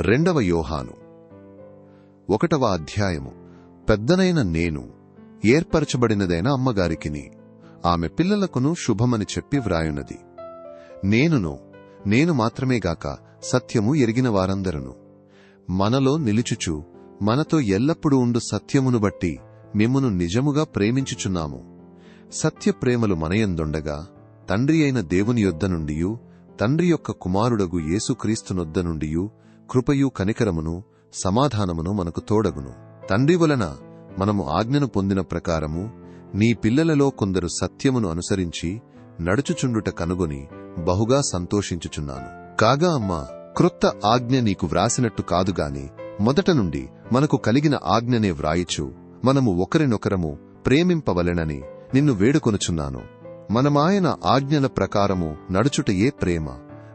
రెండవ యోహాను. ఒకటవ అధ్యాయము. పెద్దనైన నేను ఏర్పరచబడినదైన అమ్మగారికిని ఆమె పిల్లలకును శుభమని చెప్పి వ్రాయున్నది నేనును నేను మాత్రమేగాక సత్యము ఎరిగిన వారందరును. మనలో నిలుచుచు మనతో ఎల్లప్పుడూ ఉండు సత్యమును బట్టి మిమ్మును నిజముగా ప్రేమించుచున్నాము. సత్య ప్రేమలు మనయందుండగా తండ్రి అయిన దేవుని యొద్ద నుండియు తండ్రి యొక్క కుమారుడగు యేసుక్రీస్తునొద్ద నుండియు కృపయు కనికరమును సమాధానమును మనకు తోడగును. తండ్రి వలన మనము ఆజ్ఞను పొందిన ప్రకారము నీ పిల్లలలో కొందరు సత్యమును అనుసరించి నడుచుచుండుట కనుగొని బహుగా సంతోషించుచున్నాను. కాగా అమ్మా క్రొత్త ఆజ్ఞ నీకు వ్రాసినట్టు కాదుగాని మొదట నుండి మనకు కలిగిన ఆజ్ఞనే వ్రాయిచు. మనము ఒకరినొకరము ప్రేమింపవలెనని నిన్ను వేడుకొనుచున్నాను. మనమాయన ఆజ్ఞల ప్రకారము నడుచుటయే ప్రేమ.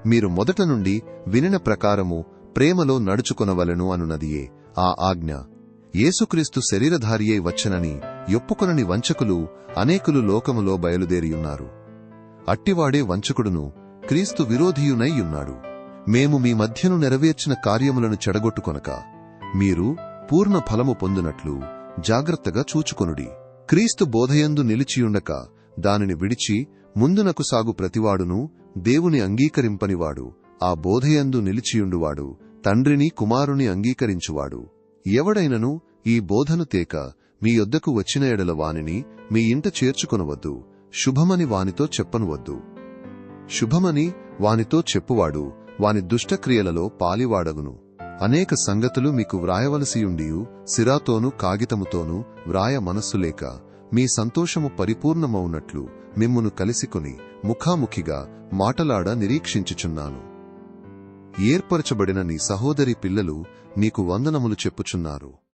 మీరు మొదట నుండి వినిన ప్రకారము ప్రేమలో నడుచుకొనవలెను అనునదియే ఆ ఆజ్ఞ. యేసుక్రీస్తు శరీరధారియై వచ్చనని ఎప్పుకొనని వంచకులు అనేకులు లోకములో బయలుదేరియున్నారు. అట్టివాడే వంచకుడును క్రీస్తు విరోధియునైయున్నాడు మేము మీ మధ్యను నెరవేర్చిన కార్యములను చెడగొట్టుకొనక మీరు పూర్ణ ఫలము పొందునట్లు జాగ్రత్తగా చూచుకొనుడి. క్రీస్తు బోధయందు నిలిచియుండక దానిని విడిచి ముందునకు సాగు ప్రతివాడును దేవుని అంగీకరింపనివాడు. ఆ బోధయందు నిలిచియుండువాడు తండ్రిని కుమారుని అంగీకరించువాడు. ఎవడైనను ఈ బోధను తేక మీ యొద్దకు వచ్చిన ఎడల వానిని మీ ఇంట చేర్చుకొనవద్దు. శుభమని వానితో చెప్పనువద్దు. శుభమని వానితో చెప్పువాడు వాని దుష్టక్రియలలో పాలివాడగును. అనేక సంగతులు మీకు వ్రాయవలసియుండియు సిరాతోనూ కాగితముతోనూ వ్రాయ మనస్సు లేక మీ సంతోషము పరిపూర్ణమవునట్లు మిమ్మును కలిసికొని ముఖాముఖిగా మాటలాడ నిరీక్షించుచున్నాను. ఏర్పరచబడిన నీ సహోదరి పిల్లలు నీకు వందనములు చెప్పుచున్నారు.